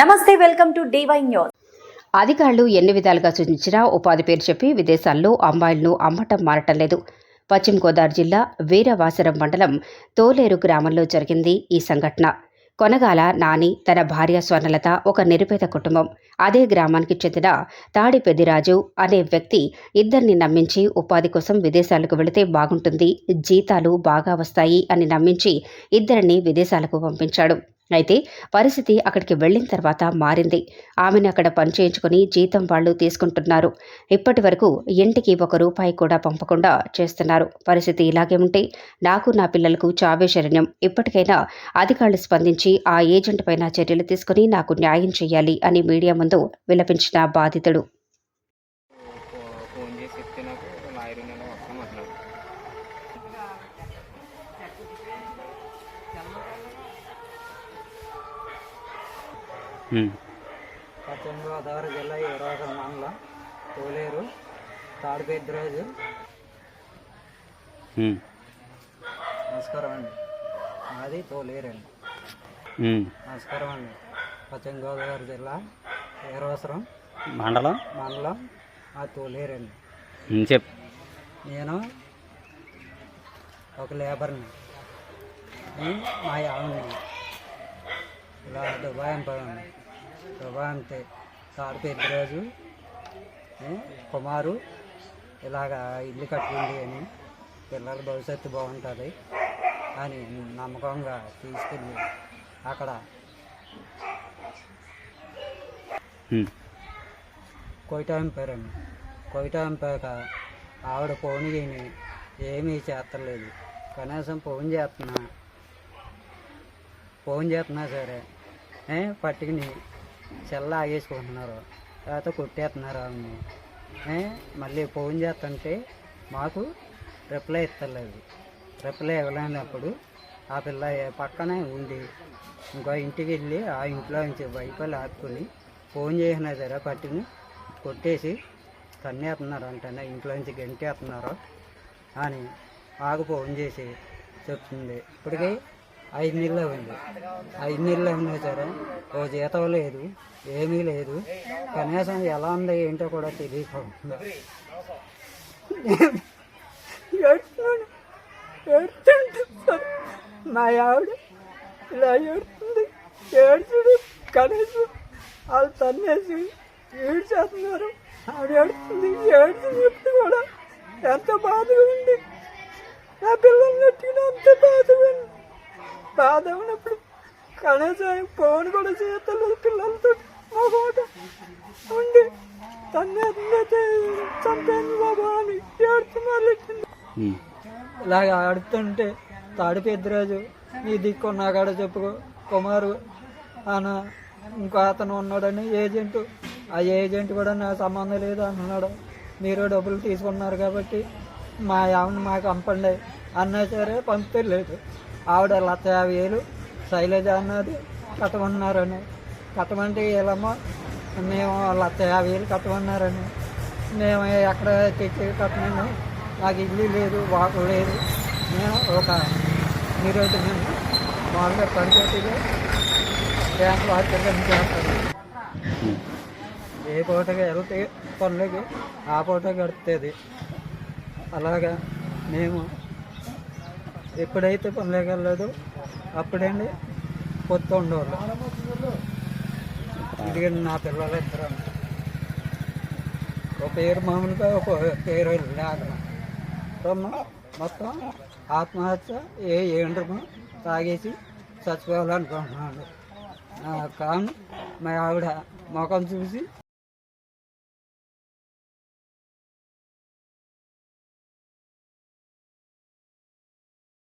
నమస్తే welcome to DY news. అధికారులు ఎన్ని విధాలుగా సూచించినా ఉపాధి పేరు చెప్పి విదేశాల్లో అమ్మాయిలను అమ్మటం మారటం లేదు. పశ్చిమ గోదావరి జిల్లా వీరవాసరం మండలం తోలేరు గ్రామంలో జరిగింది ఈ సంఘటన. కొనగాల నాని తన భార్య స్వర్ణలత ఒక నిరుపేద కుటుంబం. అదే గ్రామానికి చెందిన తాడి పెదిరాజు అనే వ్యక్తి ఇద్దరిని నమ్మించి ఉపాధి కోసం విదేశాలకు వెళితే బాగుంటుంది జీతాలు బాగా వస్తాయి అని నమ్మించి ఇద్దరిని విదేశాలకు పంపించాడు. అయితే పరిస్థితి అక్కడికి వెళ్ళిన తర్వాత మారింది. ఆమెను అక్కడ పనిచేయించుకుని జీతం వాళ్ళు తీసుకుంటున్నారు. ఇప్పటి వరకు ఇంటికి ఒక రూపాయి కూడా పంపకుండా చేస్తున్నారు. పరిస్థితి ఇలాగే ఉంటే నాకు నా పిల్లలకు చావే శరణ్యం. ఇప్పటికైనా అధికారులు స్పందించి ఆ ఏజెంట్ పైన చర్యలు తీసుకుని నాకు న్యాయం చేయాలి అని మీడియా ముందు విలపించిన బాధితుడు. పశ్చిమ గోదావరి జిల్లా ఈరోజు మండలం తోలేరు తాడిపెద్దిరాజు నమస్కారం అండి. మాది తోలేరు అండి. నమస్కారం అండి. పశ్చిమ గోదావరి జిల్లా ఈరోసరం మండలం? మండలం మా తోలేరు అండి. ఉమ్, చెప్ నేను ఒక లేబర్ని. మా ఆవిడని ఇలా దుబాయ్ అంటాను దుబాయ్ అంటే తాడిపెద్దిరాజు ఉం, కుమారు ఇలాగా ఇల్లు కట్టింది అని పిల్లల భవిష్యత్తు బాగుంటుంది అని నమ్మకంగా తీసుకెళ్ళి అక్కడ ఉమ్, కొయిటాంపారండి కొయిటాంపాక ఆవిడ ఫోన్ చేయని ఏమీ చేస్తలేదు. కనీసం ఫోన్ చేస్తున్నా ఫోన్ చేస్తున్నా సరే పట్టుకుని చెల్ల ఆగేసుకుంటున్నారు. తర్వాత కొట్టేస్తున్నారు ఆమె మళ్ళీ ఫోన్ చేస్తుంటే మాకు రిప్లై ఇస్తలేదు. రిప్లై ఇవ్వలేనప్పుడు ఆ పిల్ల పక్కనే ఉండి ఇంకో ఇంటికి వెళ్ళి ఆ ఇంట్లో నుంచి వైపు ఆపుకొని ఫోన్ చేసినా సరే పట్టుకుని కొట్టేసి కన్నేస్తున్నారు అంటేనే ఇంట్లో నుంచి గంటేస్తున్నారు అని ఆకు ఫోన్ చేసి చెప్తుంది. ఇప్పటికీ ఐదు నెలలు అయింది. ఐదు నెలలు అయినా సరే ఓ జీతం లేదు ఏమీ లేదు. కనీసం ఎలా ఉంది ఏంటో కూడా తెలియకుండా మా ఆవిడ ఇలా ఏడుతుంది ఏడుచుడు కనీసం వాళ్ళు తన్నేసి ఏడ్చేస్తున్నారు. ఆవిడ ఏడుతుంది ఏడ్చినప్పుడు కూడా. ఎంత బాధగా ఉంది. నా పిల్లల్ని అంత బాధగా ఉంది. బాధ ఉన్నప్పుడు కనీసం ఫోన్ కూడా చేయలేదు పిల్లలతో. మా బాధ ఉండి తన్నే చంపాను బాబా అని ఏడుతున్నారు ఉమ్, ఇలాగ ఆడుతుంటే తాడి పెద్దరాజు నీ దిక్కు నాకాడ చెప్పుకో కుమారు అన్న ఇంకో అతను ఉన్నాడని ఏజెంట్ ఆ ఏజెంట్ కూడా నా సంబంధం లేదు అంటున్నాడు మీరు డబ్బులు తీసుకున్నారు కాబట్టి మా ఆవిడ మాకు పంపండి అన్నా సరే పంపలేదు ఆవిడ లక్ష యాభై వేలు శైలజ అన్నది కట్టమన్నారని. కట్టమంటే వీళ్ళమ్మో మేము లక్ష యాభై వేలు కట్టమన్నారని. మేము ఎక్కడ తెచ్చి కట్టమని? నాకు ఇల్లు లేదు వాకు లేదు. మేము ఒక నిరోధకం మామూలుగా పనిచేతిగా బ్యాంక్ వాటిగా చేస్తాను ఏ పూటకి వెళ్తే పనులకి ఆ పూట గడుపుతుంది అలాగా మేము ఎప్పుడైతే పని లేకలేదు అప్పుడండి పొత్తు ఉండేవాళ్ళు. ఎందుకంటే నా పిల్లలు ఇద్దరు ఒక పేరు మామూలుగా ఒక పేరు లేకుండా మొత్తం ఆత్మహత్య ఏ ఏండ్రము తాగేసి చచ్చిపోవాలనుకుంటున్నాను కానీ మా ఆవిడ ముఖం చూసి